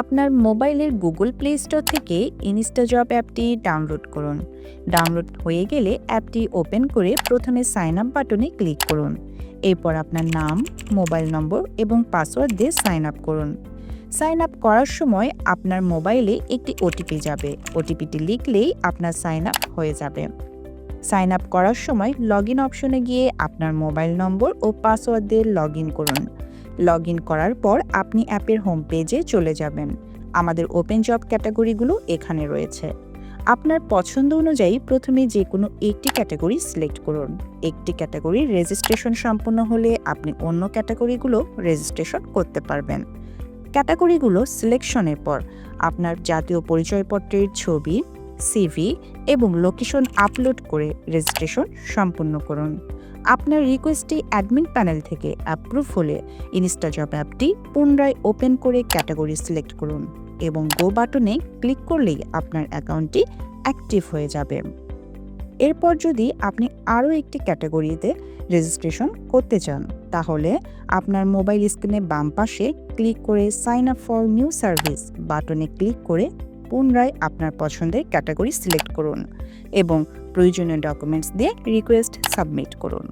আপনার মোবাইলের Google play store থেকে ইনস্টাজব অ্যাপটি ডাউনলোড করুন। ডাউনলোড হয়ে গেলে অ্যাপটি ওপেন করে প্রথমে সাইন আপ বাটনে ক্লিক করুন। এরপর আপনার নাম, মোবাইল নম্বর এবং পাসওয়ার্ড দিয়ে সাইন আপ করুন। সাইন আপ করার সময় আপনার মোবাইলে একটি ওটিপি যাবে। ওটিপিটি লিখলেই আপনার সাইন আপ হয়ে যাবে। সাইন আপ করার সময় লগ ইন অপশনে গিয়ে আপনার মোবাইল নম্বর ও পাসওয়ার্ড দিয়ে লগ ইন করুন। লগ ইন করার পর আপনি অ্যাপের হোম পেজে চলে যাবেন। আমাদের ওপেন জব ক্যাটাগরিগুলো এখানে রয়েছে। আপনার পছন্দ অনুযায়ী প্রথমে যে কোনো একটি ক্যাটাগরি সিলেক্ট করুন। একটি ক্যাটাগরির রেজিস্ট্রেশন সম্পূর্ণ হলে আপনি অন্য ক্যাটাগরিগুলো রেজিস্ট্রেশন করতে পারবেন। ক্যাটাগরিগুলো সিলেকশনের পর আপনার জাতীয় পরিচয়পত্রের ছবি সিভি এবং লোকেশন আপলোড করে রেজিস্ট্রেশন সম্পূর্ণ করুন। আপনার রিকোয়েস্টটি অ্যাডমিন প্যানেল থেকে অ্যাপ্রুভ হলে ইনস্টাজব অ্যাপটি পুনরায় ওপেন করে ক্যাটাগরি সিলেক্ট করুন এবং গো বাটনে ক্লিক করলেই আপনার অ্যাকাউন্টটি অ্যাক্টিভ হয়ে যাবে। এরপর যদি আপনি আরও একটি ক্যাটাগরিতে রেজিস্ট্রেশন করতে চান, তাহলে আপনার মোবাইল স্ক্রিনে বাম পাশে ক্লিক করে sign up for new service বাটনে ক্লিক করে পুনরায় আপনার পছন্দের ক্যাটাগরি সিলেক্ট করুন এবং প্রয়োজনীয় ডকুমেন্টস দিয়ে রিকোয়েস্ট সাবমিট করুন।